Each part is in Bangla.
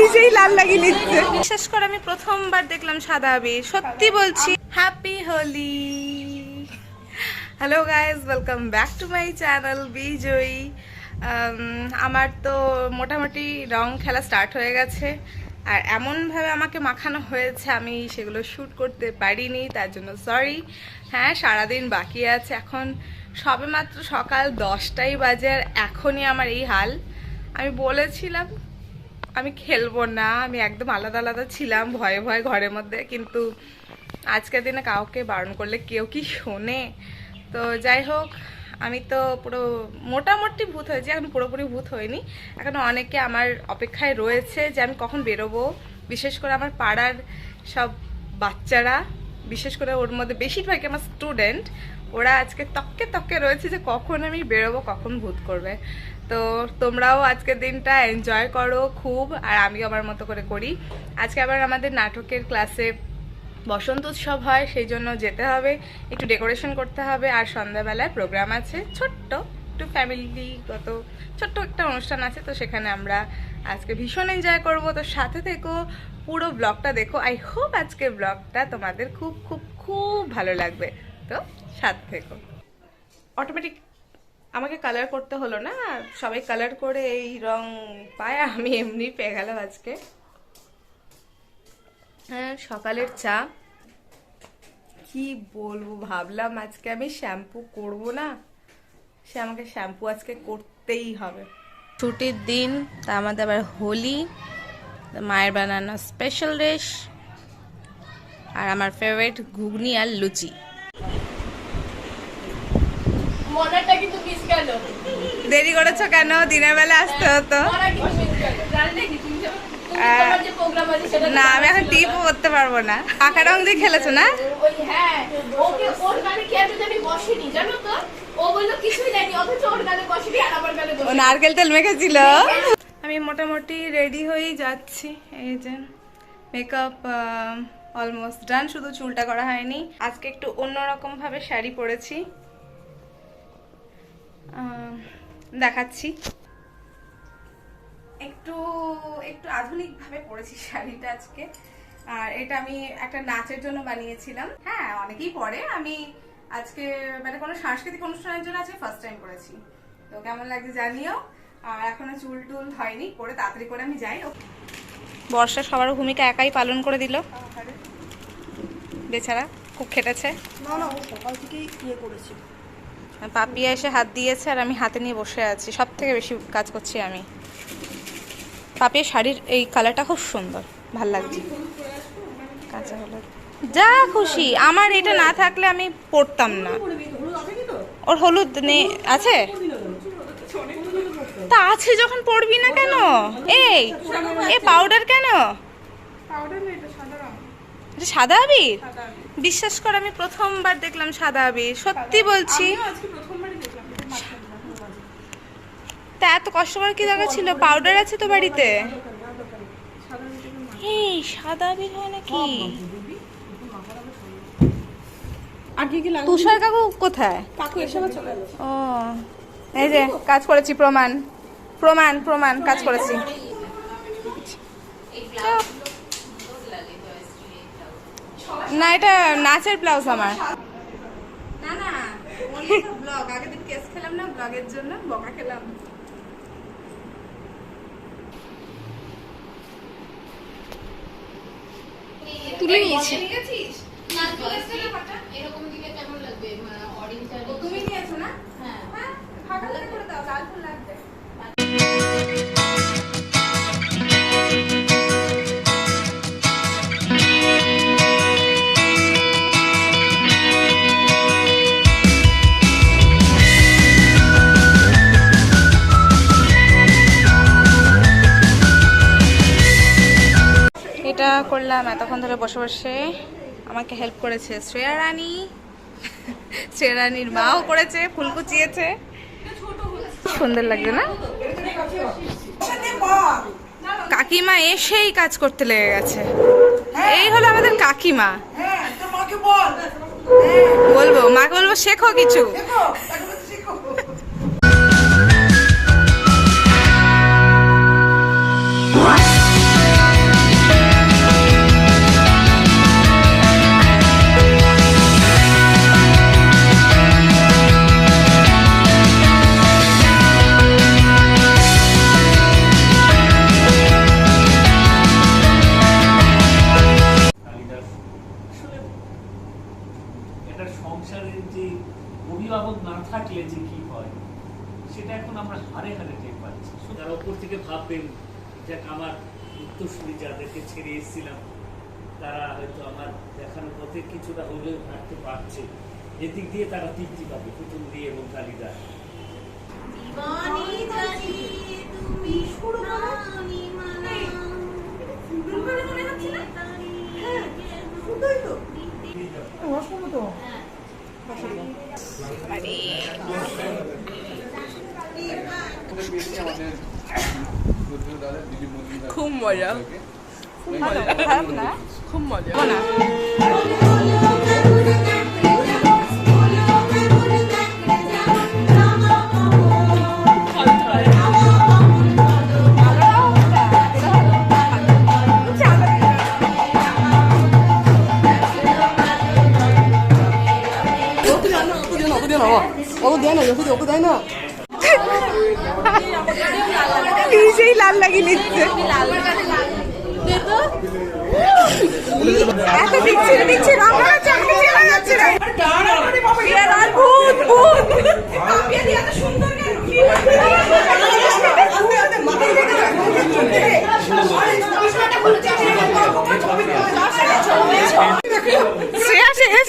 নিজেই বিশেষ করে, আমি প্রথমবার দেখলাম সাদা আবির। সত্যি বলছি happy Holi hello guys welcome back to my channel বিজয়ী আমার তো মোটামুটি রং খেলা স্টার্ট হয়ে গেছে। আর এমনভাবে আমাকে মাখানো হয়েছে, আমি সেগুলো শ্যুট করতে পারিনি, তার জন্য সরি হ্যাঁ সারাদিন বাকি আছে। এখন সবে মাত্র সকাল দশটাই বাজে আর এখনই আমার এই হাল। আমি বলেছিলাম, আমি খেলব না, আমি একদম আলাদা আলাদা ছিলাম ভয়ে ভয়ে ঘরের মধ্যে, কিন্তু আজকের দিনে কাউকে বারণ করলে কেউ কি শোনে? তো যাই হোক, আমি তো পুরো মোটামুটি ভূত হয়েছি, এখন পুরোপুরি ভূত হয়নি এখন অনেকে আমার অপেক্ষায় রয়েছে যে আমি কখন বেরোবো। বিশেষ করে আমার পাড়ার সব বাচ্চারা, বিশেষ করে ওর মধ্যে বেশিরভাগই আমার স্টুডেন্ট ওরা আজকে তককে তককে রয়েছে যে কখন আমি বেরোবো, কখন ভূত করবে। তো তোমরাও আজকের দিনটা এনজয় করো খুব, আর আমি আমার মতো করে করি। আজকে আবার আমাদের নাটকের ক্লাসে বসন্ত উৎসব হয় সেই জন্য যেতে হবে, একটু ডেকোরেশন করতে হবে, আর সন্ধ্যাবেলায় প্রোগ্রাম আছে ছোট্ট, একটু ফ্যামিলিগত ছোট্ট একটা অনুষ্ঠান আছে, তো সেখানে আমরা আজকে ভীষণ এনজয় করব। তো সাথে থেকো, পুরো ব্লগটা দেখো। আই হোপ আজকের ব্লগটা তোমাদের খুব খুব খুব ভালো লাগবে। তো সাত থেকো। অটোমেটিক আমাকে কালার করতে হলো না? সবাই কালার করে এই রং পায় আমি এমনি পেয়ে গেলাম আজকে। হ্যাঁ সকালের চা। কি বলব ভাবলাম আজকে আমি শ্যাম্পু করব না? সে আমাকে শ্যাম্পু আজকে করতেই হবে। ছুটির দিন তা আমাদের আবার হোলি মায়ের বানানো স্পেশাল ডিশ আর আমার ফেভারিট ঘুগনি আর লুচি। মনাটা কিন্তু মিস গেল। দেরি করেছ কেন? দিনের বেলা আসতে হতো। কিন্তু মিস গেল। জানলে কি? তুমি যে- তুমি আহ, তোমার যে প্রোগ্রাম আছে সেটা না আমি এখন টিপও করতে পারব না। পাকা রং দিয়ে খেলেছো না? হ্যাঁ নারকেল তেল মেখেছিল। আমি মোটামুটি রেডি হয়েই যাচ্ছি। এই যে মেকআপ অলমোস্ট ডান শুধু চুলটা করা হয়নি। আজকে একটু অন্যরকম ভাবে শাড়ি পরেছি। দেখাচ্ছি। একটু একটু আধুনিক ভাবে পরেছি শাড়িটা আজকে। আর এটা আমি একটা নাচের জন্য বানিয়েছিলাম। হ্যাঁ অনেকেই পরে। আমি আজকে মানে কোনো সাংস্কৃতিক অনুষ্ঠানের জন্য আজকে ফার্স্ট টাইম পরেছি। তো কেমন লাগছে জানিও। আর এখনও চুল টুল হয়নি করে তাড়াতাড়ি করে আমি যাই। বর্ষা সবার ভূমিকা একাই পালন করে দিল। বেচারা খুব খেটেছে। না না ও সকাল থেকেই ইয়ে করেছে। আর পাপিয়া এসে হাত দিয়েছে আর আমি হাতে নিয়ে বসে আছি। সব থেকে বেশি কাজ করছি আমি। পাপিয়া শাড়ির এই কালারটা খুব সুন্দর। ভালো লাগছে। কাঁচা হলুদ। যা খুশি। আমার এটা না থাকলে আমি পরতাম না। ওর হলুদ নেই। আছে? তা আছে যখন পরবি না কেন? এই এ পাউডার কেন? এটা সাদা আবির। বিশ্বাস কর আমি প্রথমবার দেখলাম সাদা আবির। সত্যি বলছি। তা এত কষ্ট করার কি জায়গা ছিল? পাউডার আছে তো বাড়িতে? এই সাদা আবির হয় নাকি? তুষার কাকু কোথায়? ও এই যে কাজ করেছি প্রমাণ। প্রমাণ প্রমাণ কাজ করেছি। না এটা নাচের ব্লাউজ আমার। না না ব্লগ। আগের দিন কেস খেলাম না ব্লগের জন্য বকা খেলাম। তুলে নিয়েছি। তুমি নিয়েছো না? হ্যাঁ। হ্যাঁ ফাটা করে দাও লাল ফুল লাগবে। করলাম এতক্ষণ ধরে বসে বসে আমাকে হেল্প করেছে শ্রেয়া রানী শ্রেয়া রানীর মাও করেছে ফুল কুচিয়েছে। সুন্দর লাগছে না? কাকিমা এসেই কাজ করতে লেগে গেছে। এই হলো আমাদের কাকিমা। হ্যাঁ বল। বলব মাকে বলব শেখো কিছু। এখন আমরা হারে হারে টের পাচ্ছি। যারা ওপর থেকে ভাববেন যে আমার উত্তরসূরি যাদেরকে ছেড়ে এসেছিলাম তারা হয়তো আমার দেখানো পথে কিছুটা হলেও হাঁটতে পারছে। এদিক দিয়ে তারা তৃপ্তি পাবে পুতুল দিয়ে এবং কালিদা। খুব মজা। খুব মজা। খুব মজা। না নিজেই লাল লাগিয়ে নিচ্ছে এত দিচ্ছি না দিচ্ছি রং লাগাচ্ছে আমাকে চেনা যাচ্ছে না এর আর ভূত ভূত শ্রেয়া শেষ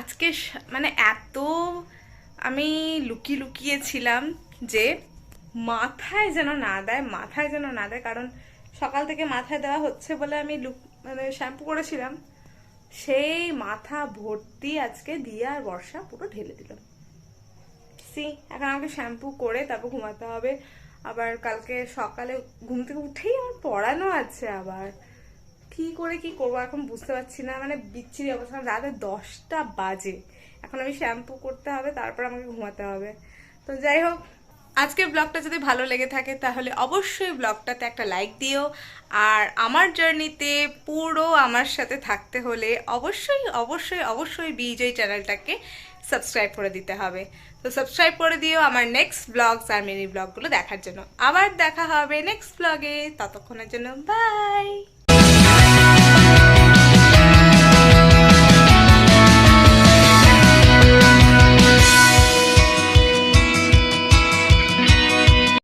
আজকে মানে এত আমি লুকিয়ে লুকিয়েছিলাম যে মাথায় যেন না দেয়, মাথায় যেন না দেয়। কারণ সকাল থেকে মাথায় দেওয়া হচ্ছে বলে আমি লুক মানে শ্যাম্পু করেছিলাম। সেই মাথা ভর্তি আজকে দিয়ে আর বর্ষা পুরো ঢেলে দিলাম সি, এখন আমাকে শ্যাম্পু করে তারপর ঘুমাতে হবে। আবার কালকে সকালে ঘুম থেকে উঠেই আমার পড়ানো আছে আবার। কি করে কি করব এখন বুঝতে পারছি না। মানে বিচ্ছিরি অবস্থা। রাতে দশটা বাজে। এখন আমি শ্যাম্পু করতে হবে, তারপর আমাকে ঘুমাতে হবে। তো যাই হোক, আজকের ব্লগটা যদি ভালো লেগে থাকে, তাহলে অবশ্যই ব্লগটাতে একটা লাইক দিও। আর আমার জার্নিতে পুরো আমার সাথে থাকতে হলে অবশ্যই অবশ্যই অবশ্যই বিজয় চ্যানেলটাকে সাবস্ক্রাইব করে দিতে হবে। তো সাবস্ক্রাইব করে দিও আমার নেক্সট ব্লগস আর মিনি ব্লগগুলো দেখার জন্য। আবার দেখা হবে নেক্সট ব্লগে ততক্ষণের জন্য বাই